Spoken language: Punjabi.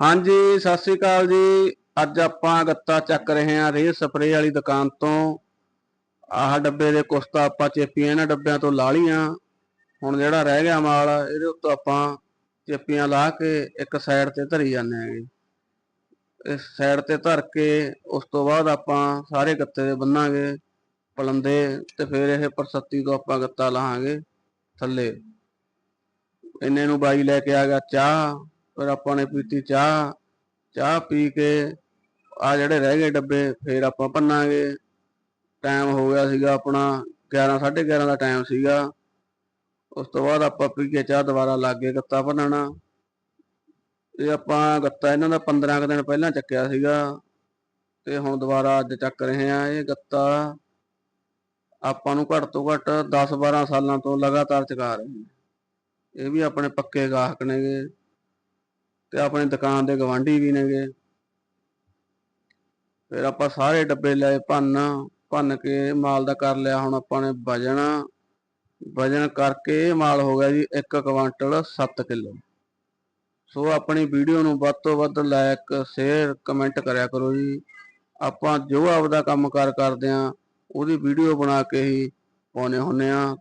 ਹਾਂਜੀ, ਸਤਿ ਸ੍ਰੀ ਅਕਾਲ ਜੀ। ਅੱਜ ਆਪਾਂ ਗੱਤਾ ਚੱਕ ਰਹੇ ਹਾਂ ਰੇ ਸਪਰੇ ਵਾਲੀ ਦੁਕਾਨ ਤੋਂ। ਆਹ ਡੱਬੇ ਦੇ ਕੁਛ ਤਾਂ ਆਪਾਂ ਚੇਪੀਆਂ ਇਹਨਾਂ ਡੱਬਿਆਂ ਤੋਂ ਲਾ ਲੀਆਂ ਹੁਣ ਜਿਹੜਾ ਰਹਿ ਗਿਆ ਮਾਲ, ਇਹਦੇ ਉੱਤੋਂ ਆਪਾਂ ਚੇਪੀਆਂ ਲਾ ਕੇ ਇੱਕ ਸਾਈਡ ਤੇ ਧਰੀ ਜਾਂਦੇ ਹੈਗੇ। ਇਸ ਸਾਈਡ ਤੇ ਧਰ ਕੇ ਉਸ ਤੋਂ ਬਾਅਦ ਆਪਾਂ ਸਾਰੇ ਗੱਤੇ ਦੇ ਬੰਨਾਂਗੇ, ਪਲੰਦੇ ਤੇ ਫਿਰ ਇਹ ਪਰਸੱਤੀ ਤੋਂ ਆਪਾਂ ਗੱਤਾ ਲਾਹਾਂਗੇ ਥੱਲੇ। ਇੰਨੇ ਨੂੰ ਬਾਈ ਲੈ ਕੇ ਆ ਗਿਆ ਚਾਹ। ਫਿਰ ਆਪਾਂ ਨੇ ਪੀਤੀ ਚਾਹ ਚਾਹ ਪੀ ਕੇ ਆ ਜਿਹੜੇ ਰਹਿ ਗਏ ਡੱਬੇ, ਫਿਰ ਆਪਾਂ ਭੰਨਾਂਗੇ। ਟਾਈਮ ਹੋ ਗਿਆ ਸੀਗਾ ਆਪਣਾ 11 11:30 ਦਾ ਟਾਈਮ ਸੀਗਾ। ਉਸ ਤੋਂ ਬਾਅਦ ਆਪਾਂ ਪੀ ਕੇ ਚਾਹ ਦੁਬਾਰਾ ਲੱਗ ਗਏ ਗੱਤਾ ਭੰਨਣਾ। ਇਹ ਆਪਾਂ ਗੱਤਾ ਇਹਨਾਂ ਦਾ 15 ਕੁ ਦਿਨ ਪਹਿਲਾਂ ਚੱਕਿਆ ਸੀਗਾ ਤੇ ਹੁਣ ਦੁਬਾਰਾ ਅੱਜ ਚੱਕ ਰਹੇ ਆ ਇਹ ਗੱਤਾ। ਆਪਾਂ ਨੂੰ ਘੱਟ ਤੋਂ ਘੱਟ 10-12 ਸਾਲਾਂ ਤੋਂ ਲਗਾਤਾਰ ਚਕਾ ਰਹੇ ਹਾਂ ਇਹ ਵੀ ਆਪਣੇ ਪੱਕੇ ਗਾਹਕ ਨੇਗੇ। ਤੇ ਆਪਣੀ ਦੁਕਾਨ ਦੇ ਗਵਾਂਢੀ ਵੀ ਨੇਗੇ। ਫਿਰ ਆਪਾਂ ਸਾਰੇ ਡੱਬੇ ਲਏ, ਭੰਨ ਭੰਨ ਕੇ ਮਾਲ ਦਾ ਕਰ ਲਿਆ, ਹੁਣ ਆਪਾਂ ਨੇ ਵਜਨ। ਵਜਨ ਕਰਕੇ ਇਹ ਮਾਲ ਹੋ ਗਿਆ ਜੀ 1 ਕੁਆਂਟਲ 7 ਕਿਲੋ। ਸੋ ਆਪਣੀ ਵੀਡੀਓ ਨੂੰ ਵੱਧ ਤੋਂ ਵੱਧ ਲਾਇਕ, ਸ਼ੇਅਰ, ਕਮੈਂਟ ਕਰਿਆ ਕਰੋ ਜੀ। ਆਪਾਂ ਜੋ ਆਪਦਾ ਕੰਮ ਕਾਰ ਕਰਦੇ ਆ, ਉਹਦੀ ਵੀਡੀਓ ਬਣਾ ਕੇ ਹੀ ਪਾਉਨੇ ਹੁੰਨੇ ਆ।